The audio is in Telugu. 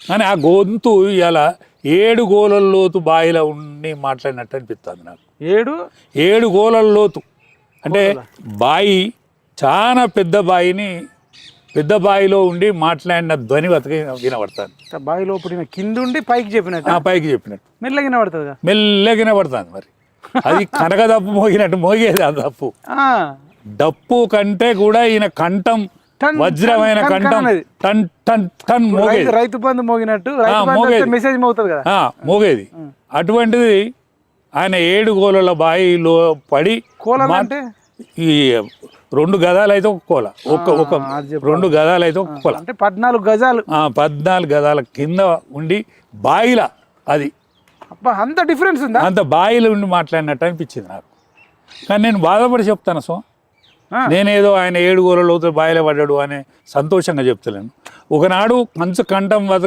కానీ ఆ గొంతు ఇలా ఏడు గోలల లోతు బాయిలో ఉండి మాట్లాడినట్టు అనిపిస్తుంది నాకు. ఏడు? ఏడు గోలల లోతు. అంటే బాయి చాలా పెద్ద బాయిని పెద్ద బాయిలో ఉండి మాట్లాడిన ధ్వని బతికి వినబడుతుంది. ఇట్లా బావిలో పుట్టిన కింద ఉండి పైకి చెప్పినట్టు. ఆ పైకి చెప్పినట్టు. మెల్లగా వినబడుతుందిగా మెల్లగా వినబడుతుంది మరి. అది కనక దప్పు మోగినట్టు మోగేది ఆ దప్పు. డప్పు కంటే కూడా ఈయన కంఠం వజ్రమైన కంఠం. టన్ టన్ టన్ మోగేది. రైతు బంధు మోగినట్టు మోగేది. మెసేజ్ మోగుతుంది కదా. ఆ, మోగేది. అటువంటిది ఆయన ఏడు గోళల బాయిలో పడి అంటే? ఈ రెండు గదాలు అయితే ఒక కోల. ఒక ఒక. రెండు గదాలు అయితే ఒక కోల. అంటే పద్నాలుగు గజాలు. ఆ పద్నాలుగు గదాల కింద ఉండి బాయిల అది. అంత డిఫరెన్స్ ఉందా? అంత బాయిలో ఉండి మాట్లాడినట్టు అనిపించింది నాకు. కానీ నేను బాధపడి చెప్తాను సో. నేనేదో ఆయన ఏడు గోరలోతో పడ్డాడు అనే సంతోషంగా చెప్తలేను. ఒకనాడు మంచు కంఠం వద